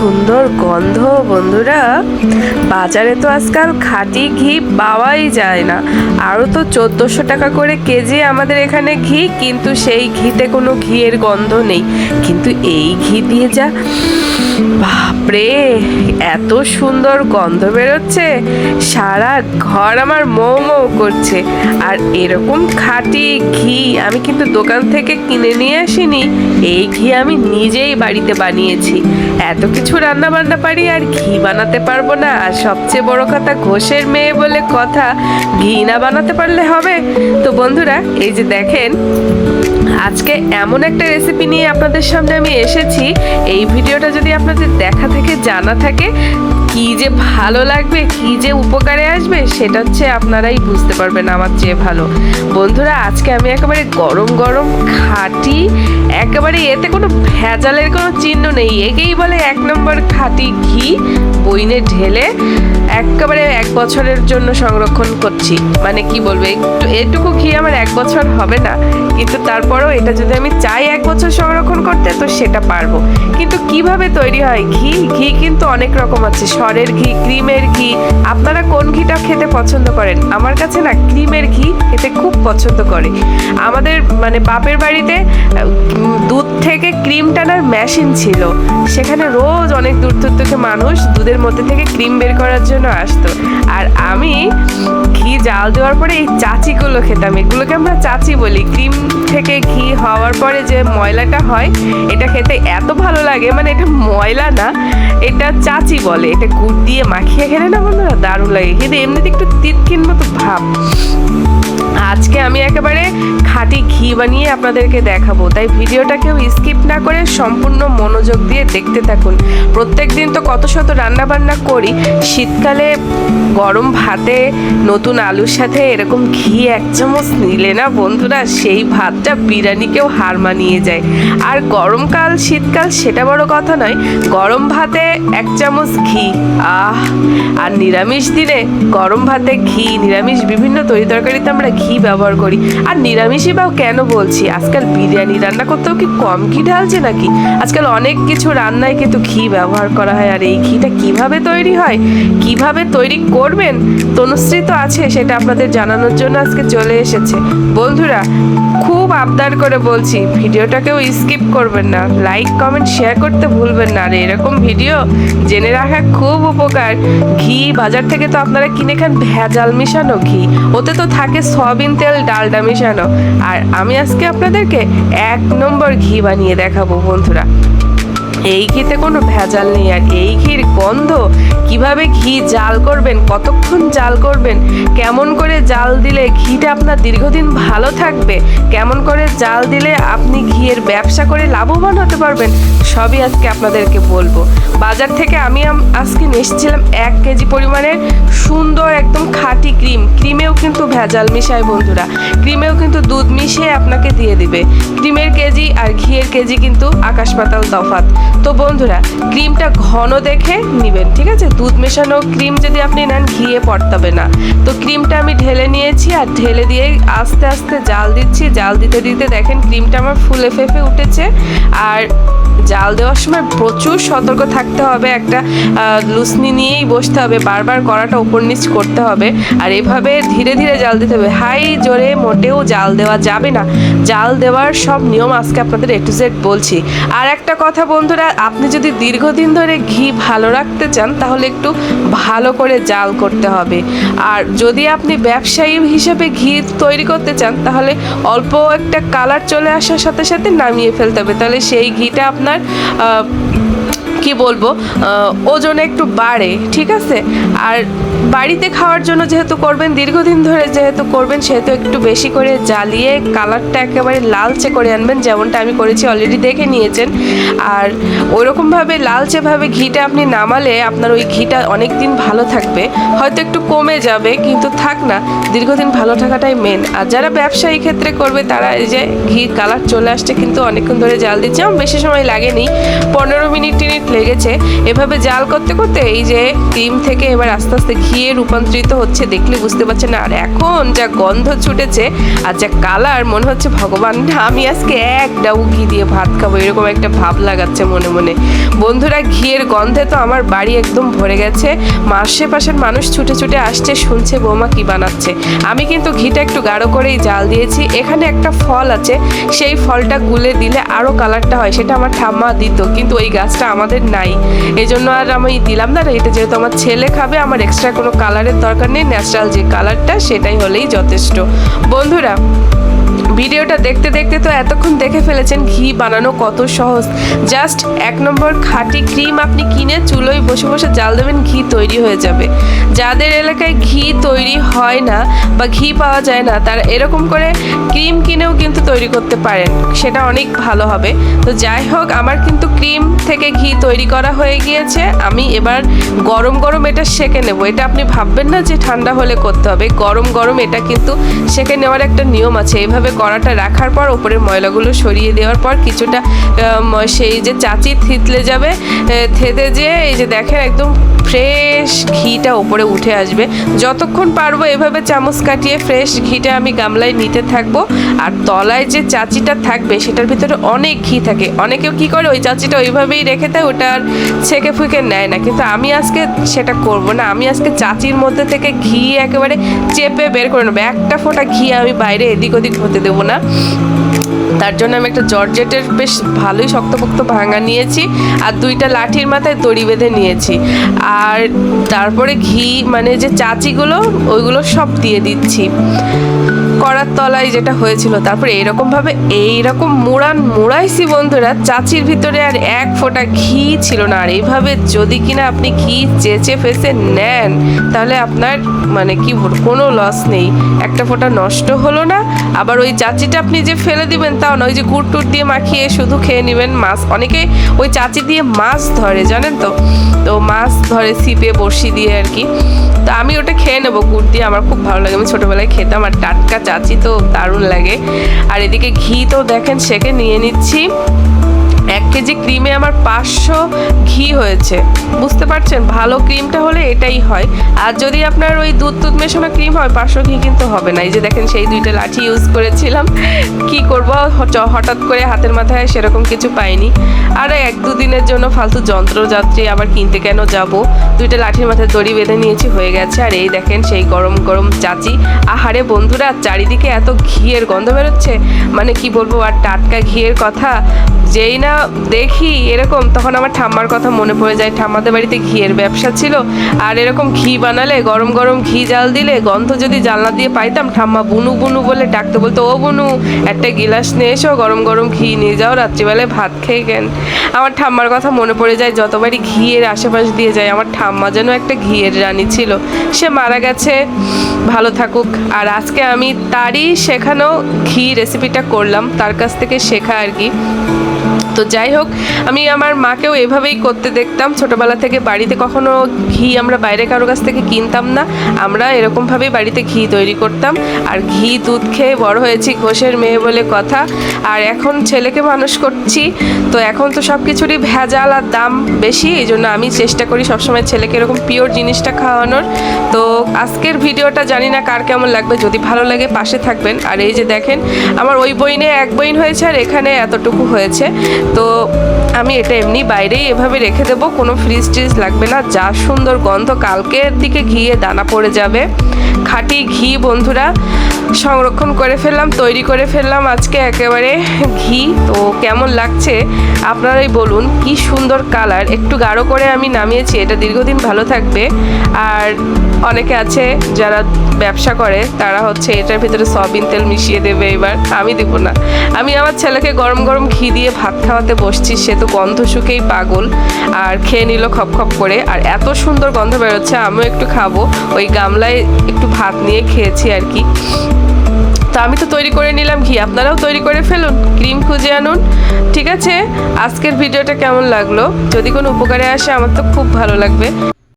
সুন্দর গন্ধ, বন্ধুরা। বাজারে তো আজকাল খাঁটি ঘি পাওয়াই যায় না। আরও তো চোদ্দোশো টাকা করে কেজি আমাদের এখানে ঘি, কিন্তু সেই ঘিতে কোনো ঘিয়ের গন্ধ নেই। কিন্তু এই ঘি দিয়ে যা, বাপরে, এত সুন্দর গন্ধ বেরোচ্ছে। সারা ঘর আমার মৌ মৌ করছে। আর এরকম খাঁটি ঘি আমি কিন্তু দোকান থেকে কিনে নিয়ে আসিনি। এই ঘি আমি নিজেই বাড়িতে বানিয়েছি। এত কিছু রান্না বান্না পারি আর ঘি বানাতে পারব না। আর সবচেয়ে বড় কথা, ঘোষের মেয়ে বলে কথা, ঘি না বানাতে পারলে হবে? তো বন্ধুরা, এই যে দেখেন, আজকে এমন একটা রেসিপি নিয়ে আপনাদের সামনে আমি এসেছি। এই ভিডিওটা যদি আপনাদের দেখা থেকে, জানা থাকে কি যে ভালো লাগবে, কি যে উপকারে আসবে, সেটা হচ্ছে আপনারাই বুঝতে পারবেন আমার চেয়ে ভালো। বন্ধুরা, আজকে আমি একেবারে গরম গরম খাটি, একেবারে এতে কোনো ভেজালের কোনো চিহ্ন নেই। একেই বলে এক নম্বর খাটি ঘি, বইনে ঢেলে একেবারে এক বছরের জন্য সংরক্ষণ করছি। মানে কি বলব, একটু, এটুকু ঘি আমার এক বছর হবে না? কিন্তু তারপরেও এটা যদি আমি চাই এক বছর সংরক্ষণ করতে, তো সেটা পারব। কিন্তু কীভাবে তৈরি হয়? ঘি ঘি কিন্তু অনেক রকম আছে। সরের ঘি, ক্রিমের ঘি। আপনারা কোন ঘিটা খেতে পছন্দ করেন? আমার কাছে না ক্রিমের ঘি খেতে খুব পছন্দ করে। আমাদের মানে বাপের বাড়িতে দুধ থেকে ক্রিম টানার মেশিন ছিল। সেখানে রোজ অনেক দূর দূর থেকে মানুষ দুধের মধ্যে থেকে ক্রিম বের করার জন্য আসতো। আর আমি ঘি জাল দেওয়ার পরে এই চাচিগুলো খেতাম। এগুলোকে আমরা চাচি বলি। ক্রিম থেকে ঘি হওয়ার পরে যে ময়লাটা হয়, এটা খেতে এত ভালো লাগে মানে এটা ময়লা না, এটা চাচি বলে। এটা গুড় দিয়ে মাখিয়ে খেলে না বন্ধুরা দারুণ লাগে। কিন্তু এমনিতে একটু তিতকিন মতো ভাব। আজকে আমি একেবারে খাঁটি ঘি বানিয়ে আপনাদেরকে দেখাবো। তাই ভিডিওটা কেউ স্কিপ না করে সম্পূর্ণ মনোযোগ দিয়ে দেখতে থাকুন। প্রত্যেক দিন তো কত শত রান্না বান্না করি, শীতকালে গরম ভাতে নতুন আলুর সাথে এরকম ঘি এক চামচ নিলে না বন্ধুরা, সেই ভাতটা বিরিয়ানিকেও হার মানিয়ে যায়। আর গরমকাল, শীতকাল সেটা বড় কথা নয়, গরম ভাতে এক চামচ ঘি। আহ! আর নিরামিষ দিনে গরম ভাতে ঘি, নিরামিষ বিভিন্ন তরি তরকারিতে আমরা ঘি ব্যবহার করি। আর নিরামিষই বা কেন বলছি? আজকাল বিরিয়ানি রান্না করতেও কি কম ঘি ঢালছে নাকি? আজকাল অনেক কিছু রান্নায় কিন্তু ঘি ব্যবহার করা হয়। আর এই ঘিটা কীভাবে তৈরি হয়? কীভাবে তৈরি করবেন তনুশ্রী তো আছে, সেটা আপনাদের জানানোর জন্য আজকে চলে এসেছে। বন্ধুরা, খুব আবদার করে বলছি, ভিডিওটাকেও স্কিপ করবেন না। লাইক কমেন্ট শেয়ার করতে ভুলবেন না। আর এরকম ভিডিও জেনে রাখা খুব উপকার। ঘি, বাজার থেকে তো আপনারা কিনে খান ভেজাল মিশানো ঘি। ওতে তো থাকে সয়াবিন তেল, ডালডা মিশানো। আর আমি আজকে আপনাদেরকে এক নম্বর ঘি বানিয়ে দেখাবো, বন্ধুরা। এই ঘিতে কোনো ভেজাল নেই আর এই ঘির গন্ধ কীভাবে ঘি জাল করবেন, কতক্ষণ জাল করবেন, কেমন করে জাল দিলে ঘিটা আপনার দীর্ঘদিন ভালো থাকবে, কেমন করে জাল দিলে আপনি ঘিয়ের ব্যবসা করে লাভবান হতে পারবেন, সবই আজকে আপনাদেরকে বলব। বাজার থেকে আমি আজকে নিয়েছিলাম এক কেজি পরিমাণের সুন্দর একদম খাঁটি ক্রিম। ক্রিমেও কিন্তু ভেজাল মিশায় বন্ধুরা। ক্রিমেও কিন্তু দুধ মিশিয়ে আপনাকে দিয়ে দিবে। ক্রিমের কেজি আর ঘিয়ের কেজি কিন্তু আকাশ পাতাল তফাত তো বন্ধুরা, ক্রিমটা ঘন দেখে নেবেন, ঠিক আছে? দুধ মেশানো ক্রিম যদি আপনি নেন, ঘিয়ে পড়তাবে না। তো ক্রিমটা আমি ঢেলে নিয়েছি আর ঢেলে দিয়ে আস্তে আস্তে জাল দিচ্ছি। জাল দিতে দিতে দেখেন ক্রিমটা আমার ফুলে ফেপে উঠেছে। আর জাল দেওয়ার সময় প্রচুর সতর্ক থাকতে হবে একটা আহ, লুসনি নিয়েই বসতে হবে বারবার কড়াটা উপর নিচ করতে হবে আর এভাবে ধীরে ধীরে জাল দিতে হবে। হাই জোরে মোটেও জাল দেওয়া যাবে না। জাল দেওয়ার সব নিয়ম আজকে আপনাদের এ টু জেড বলছি। আর একটা কথা বন্ধুরা আপনি যদি দীর্ঘদিন ধরে ঘি ভালো রাখতে চান তাহলে একটু ভালো করে জাল করতে হবে। আর যদি আপনি ব্যবসায়ী হিসেবে ঘি তৈরি করতে চান তাহলে অল্প একটা কালার চলে আসার সাথে সাথে নামিয়ে ফেলতে হবে। তাহলে সেই ঘিটা আপনার কি বলব? ওজন একটু বাড়ে ঠিক আছে? আর বাড়িতে খাওয়ার জন্য যেহেতু করবেন, দীর্ঘদিন ধরে যেহেতু করবেন, সেহেতু একটু বেশি করে জ্বালিয়ে কালারটা একেবারে লালচে করে আনবেন, যেমনটা আমি করেছি অলরেডি দেখে নিয়েছেন। আর ওইরকমভাবে লালচেভাবে ঘিটা আপনি নামালে আপনার ওই ঘিটা অনেক দিন ভালো থাকবে। হয়তো একটু কমে যাবে, কিন্তু থাক না, দীর্ঘদিন ভালো থাকাটাই মেন আর যারা ব্যবসায়ী ক্ষেত্রে করবে, তারা এই যে ঘি কালার চলে আসছে, কিন্তু অনেকক্ষণ ধরে জাল দিচ্ছে আমার বেশি সময় লাগেনি, পনেরো মিনিট টিনিট লেগেছে। এভাবে জাল করতে করতে এই যে ক্রিম থেকে এবার আস্তে আস্তে ঘি ঘিয়ে রূপান্তরিত হচ্ছে দেখলে বুঝতে পারছেন। আর এখন যা গন্ধ ছুটেছে আর যা কালার মনে হচ্ছে ভগবান, আমি আজকে এক ডাউ ঘি দিয়ে ভাত খাব, এরকম একটা ভাব লাগাচ্ছে মনে মনে। বন্ধুরা, ঘিয়ের গন্ধে তো আমার বাড়ি একদম ভরে গেছে। আশেপাশের মানুষ ছুটে ছুটে আসছে, শুনছে বৌমা কি বানাচ্ছে। আমি কিন্তু ঘিটা একটু গাঢ় করেই জাল দিয়েছি। এখানে একটা ফল আছে, সেই ফলটা গুলে দিলে আরও কালারটা হয়, সেটা আমার ঠাম্মা দিত, কিন্তু ওই গাছটা আমাদের নাই। এই জন্য আর আমি দিলাম না এটা যেহেতু আমার ছেলে খাবে, আমার এক্সট্রা কোনো কালারের দরকার নেই ন্যাচারাল যে কালারটা সেটাই হলেই যথেষ্ট। বন্ধুরা, ভিডিওটা দেখতে দেখতে তো এতক্ষণ দেখে ফেলেছেন ঘি বানানো কত সহজ। জাস্ট এক নম্বর খাঁটি ক্রিম আপনি কিনে চুলোয় বসে বসে জাল দেবেন, ঘি তৈরি হয়ে যাবে। যাদের এলাকায় ঘি তৈরি হয় না বা ঘি পাওয়া যায় না, তারা এরকম করে ক্রিম কিন্তু তৈরি করতে পারেন, সেটা অনেক ভালো হবে। তো যাই হোক, আমার কিন্তু ক্রিম থেকে ঘি তৈরি করা হয়ে গিয়েছে। আমি এবার গরম গরম এটা সেকে নেব। এটা আপনি ভাববেন না যে ঠান্ডা হলে করতে হবে। গরম গরম এটা কিন্তু সেকে নেওয়ার একটা নিয়ম আছে। এইভাবে কড়াটা রাখার পর, ওপরের ময়লাগুলো সরিয়ে দেওয়ার পর কিছুটা সেই যে চাচি থিতলে যাবে থেতে যেয়ে এই যে দেখেন একদম ফ্রেশ ঘিটা ওপরে উঠে আসবে। যতক্ষণ পারব এভাবে চামচ কাটিয়ে ফ্রেশ ঘিটা আমি গামলায় নিতে থাকব। আর তলায় যে চাচিটা থাকবে, সেটার ভিতরে অনেক ঘি থাকে। অনেকেও কি করে, ওই চাচিটা ওইভাবেই রেখে দেয়, ওটা আর ছেঁকে ফুঁকে নেয় না। কিন্তু আমি আজকে সেটা করব না। আমি আজকে চাচির মধ্যে থেকে ঘি একেবারে চেপে বের করে নেব। একটা ফোঁটা ঘি আমি বাইরে এদিক ওদিক হতে দেবো না। তার জন্য আমি একটা জর্জেটের বেশ ভালোই শক্তপোক্ত ভাঙা নিয়েছি আর দুইটা লাঠির মাথায় দড়ি বেঁধে নিয়েছি। আর তারপরে ঘি মানে যে চাচিগুলো, ওইগুলো সব দিয়ে দিচ্ছি। করার তলায় যেটা হয়েছিল, তারপরে এইরকমভাবে এইরকম মোড়ান মোড়াইছি বন্ধুরা, চাচির ভিতরে আর এক ফোঁটা ঘি ছিল না। আর এইভাবে যদি কিনা আপনি ঘি চেঁচে ফেসে নেন, তাহলে আপনার মানে কি কোনো লস নেই। একটা ফোঁটা নষ্ট হলো না। আবার ওই চাচিটা আপনি যে ফেলে দিবেন তাও না, ওই যে গুড় টুর দিয়ে মাখিয়ে শুধু খেয়ে নেবেন মাছ। অনেকে ওই চাচি দিয়ে মাছ ধরে, জানেন তো? তো মাছ ধরে ছিপে বড়শি দিয়ে আর কি। তো আমি ওটা খেয়ে নেব। গুড় দিয়ে আমার খুব ভালো লাগে। আমি ছোটোবেলায় খেতাম আর টাটকা চাচি তো দারুণ লাগে। আর এদিকে ঘি তো দেখেন, সেকে নিয়ে নিচ্ছি। এক কেজি ক্রিমে আমার পাঁচশো ঘি হয়েছে। বুঝতে পারছেন? ভালো ক্রিমটা হলে এটাই হয়। আর যদি আপনার ওই দুধ দুধ মেশানো ক্রিম হয়, পাঁচশো ঘি কিন্তু হবে না। এই যে দেখেন, সেই দুইটা লাঠি ইউজ করেছিলাম। কি করব? হঠাৎ করে হাতের মাথায় সেরকম কিছু পাইনি। আর এক দুদিনের জন্য ফালতু যন্ত্রযাত্রী আবার কিনতে কেন যাব? দুইটা লাঠির মাথায় দড়ি বেঁধে নিয়েছি, হয়ে গেছে। আর এই দেখেন, সেই গরম গরম চাচি। আহারে বন্ধুরা, চারিদিকে এত ঘিয়ের গন্ধ বেরোচ্ছে। মানে কি বলব, আর টাটকা ঘিয়ের কথা? যেই না দেখি এরকম, তখন আমার ঠাম্মার কথা মনে পড়ে যায়। ঠাম্মাদের বাড়িতে ঘিয়ের ব্যবসা ছিল, আর এরকম ঘি বানালে, গরম গরম ঘি জাল দিলে, গন্ধ যদি জানলা দিয়ে পাইতাম, ঠাম্মা বুনু বুনু বলে ডাকতে, বলতো, ও বুনু, একটা গিলাস নিয়ে এসো, গরম গরম ঘি নিয়ে যাও, রাত্রিবেলায় ভাত খেয়ে কেন? আমার ঠাম্মার কথা মনে পড়ে যায়, যতবারই ঘিয়ের আশেপাশ দিয়ে যায়, আমার ঠাম্মা যেন একটা ঘিয়ের রানী ছিল। সে মারা গেছে, ভালো থাকুক। আর আজকে আমি তারই শেখানো ঘি রেসিপিটা করলাম, তার কাছ থেকে শেখা আর কি। তো যাই হোক, আমি আমার মাকেও এভাবেই করতে দেখতাম। ছোটোবেলা থেকে বাড়িতে কখনো ঘি আমরা বাইরে কারও কাছ থেকে কিনতাম না। আমরা এরকমভাবেই বাড়িতে ঘি তৈরি করতাম। আর ঘি দুধ খেয়ে বড় হয়েছি ঘোষের মেয়ে বলে কথা। আর এখন ছেলেকে মানুষ করছি, তো এখন তো সব কিছুরই ভেজাল আর দাম বেশি, এই জন্য আমি চেষ্টা করি সবসময় ছেলেকে এরকম পিওর জিনিসটা খাওয়ানোর। তো আজকের ভিডিওটা জানি না কার কেমন লাগবে, যদি ভালো লাগে পাশে থাকবেন। আর এই যে দেখেন, আমার ওই বইনে এক বইন হয়েছে আর এখানে এতটুকু হয়েছে। তো আমি এটা এমনি বাইরেই এভাবে রেখে দেবো, কোনো ফ্রিজ ট্রিজ লাগবে না, যা সুন্দর গন্ধ কালকের দিকে ঘিয়ে দানা পড়ে যাবে। খাঁটি ঘি বন্ধুরা, সংরক্ষণ করে ফেললাম, তৈরি করে ফেললাম আজকে একেবারে ঘি। তো কেমন লাগছে আপনারাই বলুন, কি সুন্দর কালার। একটু গাঢ় করে আমি নামিয়েছি, এটা দীর্ঘদিন ভালো থাকবে। আর অনেকে আছে যারা ব্যবসা করে, তারা হচ্ছে এটার ভিতরে সয়াবিন তেল মিশিয়ে দেবে এবার, আমি দেবো না। আমি আমার ছেলেকে গরম গরম ঘি দিয়ে ভাত খাওয়াতে বসছি, সে তো গন্ধ শুকেই পাগল। আর খেয়ে নিল খপ খপ করে। আর এত সুন্দর গন্ধ বেরোচ্ছে, আমিও একটু খাব। ওই গামলায় একটু ভাত নিয়ে খেয়েছি আর কি। তো আমি তো তৈরি করে নিলাম ঘি। আপনারাও তৈরি করে ফেলুন, ক্রিম খুঁজে আনুন, ঠিক আছে? আজকের ভিডিওটা কেমন লাগল? যদি কোনো উপকারে আসে, আমার তো খুব ভালো লাগবে।